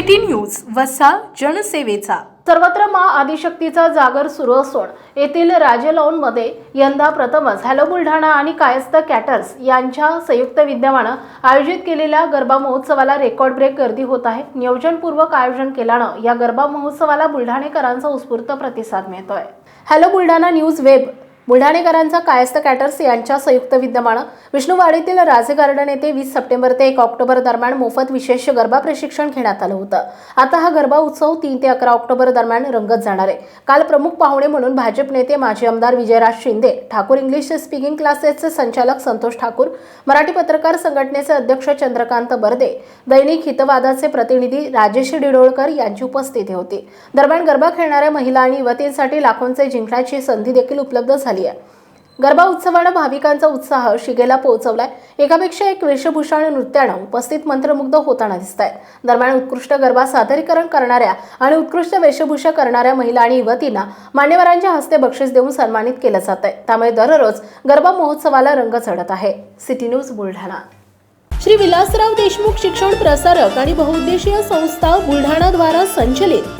City news वसा जनसेवेचा. सर्वत्र मा आदिशक्तीचा जागर सुरू असून येथील राजेलॉनमध्ये यंदा प्रथमच हॅलो बुलढाणा आणि कायस्थ कॅटर्स यांच्या संयुक्त विद्यमानं आयोजित केलेल्या गरबा महोत्सवाला रेकॉर्ड ब्रेक गर्दी होत आहे. नियोजनपूर्वक आयोजन केल्यानं या गरबा महोत्सवाला बुलढाणेकरांचा उत्स्फूर्त प्रतिसाद मिळतोय. हॅलो बुलढाणा न्यूज वेब बुलढाणेकरांचा कायस्थ कॅटर्स यांच्या संयुक्त विद्यमानं विष्णुवाडीतील राजे गार्डन येथे वीस सप्टेंबर ते एक ऑक्टोबर दरम्यान मोफत विशेष गरबा प्रशिक्षण घेण्यात आलं होतं. आता हा गरबा उत्सव तीन ते अकरा ऑक्टोबर दरम्यान रंगत जाणार आहे. काल प्रमुख पाहुणे म्हणून भाजप नेते माजी आमदार विजयराज शिंदे ठाकूर इंग्लिश स्पीकिंग क्लासेसचे संचालक संतोष ठाकूर मराठी पत्रकार संघटनेचे अध्यक्ष चंद्रकांत बर्दे दैनिक हितवादाचे प्रतिनिधी राजेश डिडोळकर यांची उपस्थिती होती. दरम्यान गरबा खेळणाऱ्या महिला आणि युवतींसाठी लाखोंचे जिंकण्याची संधी देखील उपलब्ध झाली आहे. गरबा उत्सवानं भाविकांचा उत्साह शिगेला पोहोचवलाय. एकापेक्षा एक वेशभूषा आणि नृत्यानं उपस्थित मंत्रमुग्ध होताना दिसत दरम्यान उत्कृष्ट गरबा सादरीकरण करणाऱ्या आणि उत्कृष्ट वेशभूषा करणाऱ्या महिला आणि युवतींना मान्यवरांच्या हस्ते बक्षीस देऊन सन्मानित केलं जात आहे त्यामुळे दररोज गरबा महोत्सवाला रंग चढत आहे. City news Buldhana. Shri Vilasrao Deshmukh शिक्षण प्रसारक आणि बहुउद्देशीय संस्था बुलढाणा द्वारा संचलित